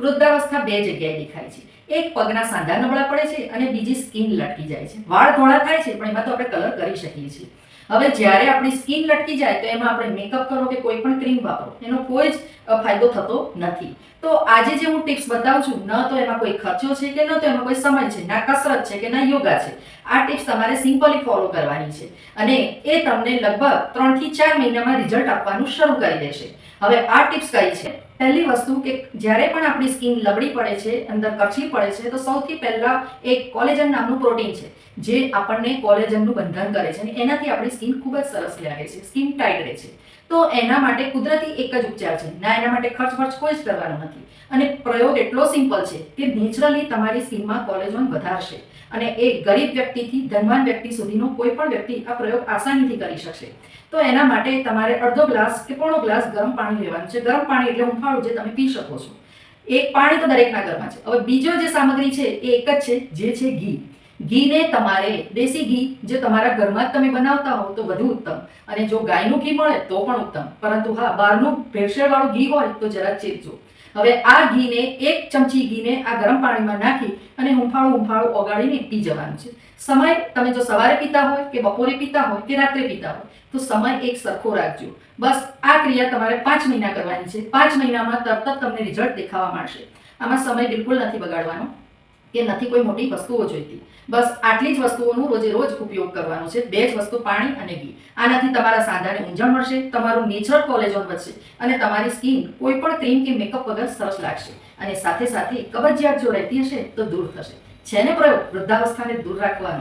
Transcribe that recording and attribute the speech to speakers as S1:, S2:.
S1: વૃદ્ધાવસ્થા બે જગ્યાએ દેખાય છે. એક પગના સાંધા નબળા પડે છે અને બીજી સ્કિન લટકી જાય છે. વાળ ધોળા થાય છે, પણ એમાં તો આપણે કલર કરી શકીએ છીએ. હવે જ્યારે આપણી સ્કિન લટકી જાય તો એમાં આપણે મેકઅપ કરો કે કોઈ પણ ક્રીમ વાપરો, એનો કોઈ જ ફાયદો થતો નથી. તો આજે જે હું ટિપ્સ બતાવું છું, ન તો એમાં કોઈ ખર્ચો છે કે ન તો એમાં કોઈ સમય છે, ના કસરત છે કે ના યોગા છે, આ ટિપ્સ તમારે સિમ્પલી ફોલો કરવાની છે. અને એ તમને લગભગ ત્રણથી ચાર મહિનામાં રિઝલ્ટ આપવાનું શરૂ કરી દેશે. હવે આ ટિપ્સ કઈ છે? પહેલી વસ્તુ કે જ્યારે પણ આપણી સ્કિન લબડી પડે છે, અંદર કચલી પડે છે, તો સૌથી પહેલા એક કોલેજન નામનું પ્રોટીન છે, જે આપણને કોલેજનનું બંધન કરે છે અને એનાથી આપણી સ્કિન ખૂબ જ સરસ લાગે છે સ્કિન ટાઈટ રહે છે. તો એના માટે કુદરતી એક જ ઉપચાર છે ના એના માટે ખર્ચ ખર્ચ કોઈ જ કરવાનો નથી. અને પ્રયોગ એટલો સિમ્પલ છે કે નેચરલી તમારી સ્કીનમાં કોલેજોન વધારશે. અને એ ગરીબ વ્યક્તિથી ધનવાન વ્યક્તિ સુધીનો કોઈ પણ વ્યક્તિ આ પ્રયોગ આસાનીથી કરી શકશે. તો એના માટે તમારે અડધો ગ્લાસ કે પોણો ગ્લાસ ગરમ પાણી લેવાનું છે. ગરમ પાણી એટલે હુંફાળું જે તમે પી શકો છો. એક પાણી તો દરેકના ઘરમાં છે. હવે બીજો જે સામગ્રી છે એ એક જ છે, જે છે ઘી. ઘીને તમારે, દેશી ઘી જે તમારા ઘરમાં જ તમે બનાવતા હો તો વધુ ઉત્તમ. અને જો ગાયનું ઘી મળે તો પણ ઉત્તમ. પરંતુ હા, બહારનું ભેળસેળવાળું ઘી હોય તો જરા ચેતજો. હવે આ ઘીને એક ચમચી ઘીને આ ગરમ પાણીમાં નાખી અને હુંફાળું હુંફાળું ઓગાળીને પી જવાનું છે. સમય તમે જો સવારે પીતા હોય કે બપોરે પીતા હોય કે રાત્રે પીતા હોય, તો સમય એક સરખો રાખજો. બસ આ ક્રિયા તમારે પાંચ મહિના કરવાની છે. પાંચ મહિનામાં તરત જ તમને રિઝલ્ટ દેખાવા મળશે આમાં સમય બિલકુલ નથી બગાડવાનો. કે નથી કોઈ મોટી વસ્તુઓ જોઈતી. બસ આટલી જ વસ્તુઓનો રોજે રોજ ઉપયોગ કરવાનો છે. બે જ વસ્તુ પાણી અને ઘી. આનાથી તમારા સાંધાને ઊંજણ મળશે, તમારું નેચરલ કોલેજન વધશે અને તમારી સ્કિન કોઈ પણ ક્રીમ કે મેકઅપ વગર સરસ લાગશે અને સાથે સાથે કબજિયાત જો રહેતી હશે તો દૂર થશે. છે ને પ્રયોગ વૃદ્ધાવસ્થાને દૂર રાખવાનો